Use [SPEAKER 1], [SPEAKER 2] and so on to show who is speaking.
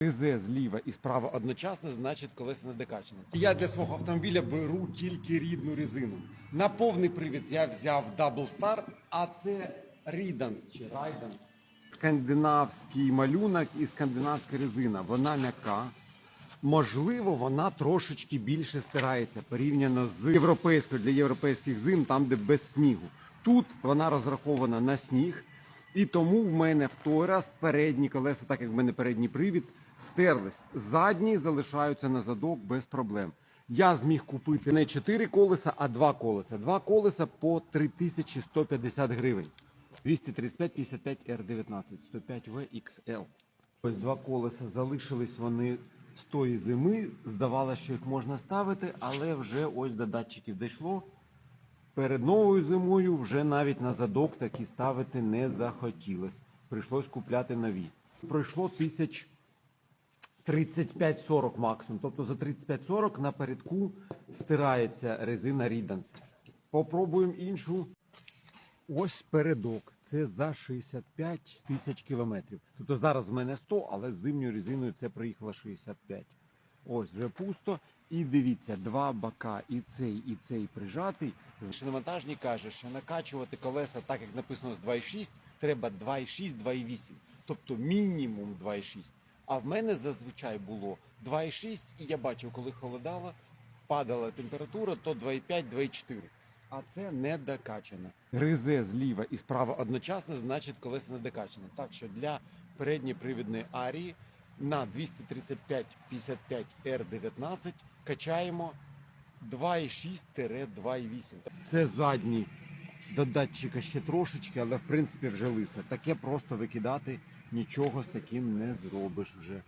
[SPEAKER 1] Ризе зліва і справа одночасно, значить колеса не докачане. Я для свого автомобіля беру тільки рідну резину. На повний привід я взяв Double Star, а це Ріданс чи Райданс. Скандинавський малюнок і скандинавська резина. Вона м'яка. Можливо, вона трошечки більше стирається порівняно з європейською для європейських зим, там де без снігу. Тут вона розрахована на сніг, і тому в мене в той раз передні колеса, так як в мене передній привід, стерлись. Задні залишаються на задок без проблем. Я зміг купити не 4 колеса, а 2 колеса. Два колеса по 3150 гривень. 235 55 R19 105 VXL. Ось два колеса залишились вони з тої зими. Здавалося, що їх можна ставити, але вже ось до датчиків дійшло. Перед новою зимою вже навіть на задок такі ставити не захотілось. Прийшлось купляти нові. Пройшло тисяч 35-40 максимум. Тобто за 35-40 напередку стирається резина Ріданс. Попробуємо іншу. Ось передок. Це за 65 тисяч кілометрів. Тобто зараз в мене 100, але з зимньою резиною це приїхало 65. Ось вже пусто. І дивіться, два бока, і цей, і цей прижатий. Шиномонтажник каже, що накачувати колеса, так як написано з 2,6, треба 2,6, 2,8. Тобто мінімум 2,6. А в мене зазвичай було 2,6, і я бачив, коли холодало, падала температура, то 2,5, 2,4. А це не докачано. Гризе зліва і справа одночасно, значить колеса не докачане. Так що для передньопривідної арії на 235-55 R19 качаємо 2,6-2,8. Це задній до датчика ще трошечки, але в принципі вже лисе. Таке просто викидати нічого з таким не зробиш вже.